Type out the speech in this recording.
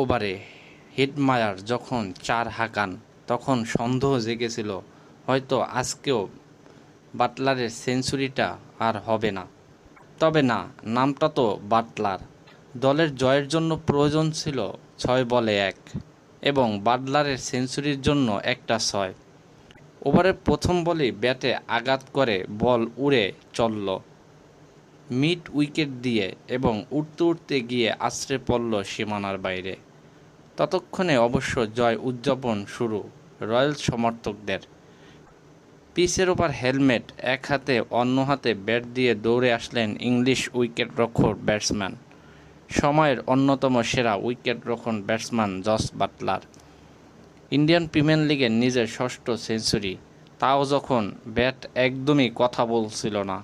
ওভারে হিটমায়ার যখন চার হাঁকান, তখন সন্দেহ জেগেছিল, হয়তো আজকেও বাটলারের সেঞ্চুরিটা আর হবে না। তবে না, নামটা তো বাটলার। দলের জয়ের জন্য প্রয়োজন ছিল ছয় বলে এক এবং বাটলারের সেঞ্চুরির জন্য একটা ছয়। ওভারের প্রথম বলেই ব্যাটে আঘাত করে বল উড়ে চলল। মিড উইকেট দিয়ে এবং উঠতে উঠতে গিয়ে আশ্রে পড়ল সীমানার বাইরে। ততক্ষণে অবশ্য জয় উদযাপন শুরু, রয়্যাল সমর্থকদের। পিচের ওপর হেলমেট, এক হাতে, অন্য হাতে ব্যাট দিয়ে দৌড়ে আসলেন ইংলিশ উইকেট রক্ষক ব্যাটসম্যান। সময়ের অন্যতম সেরা উইকেট রক্ষণ batsman Jos Buttler. Indian Premier লিগের নিজের ষষ্ঠ সেঞ্চুরি, তাও যখন ব্যাট একদমই কথা বলছিল না।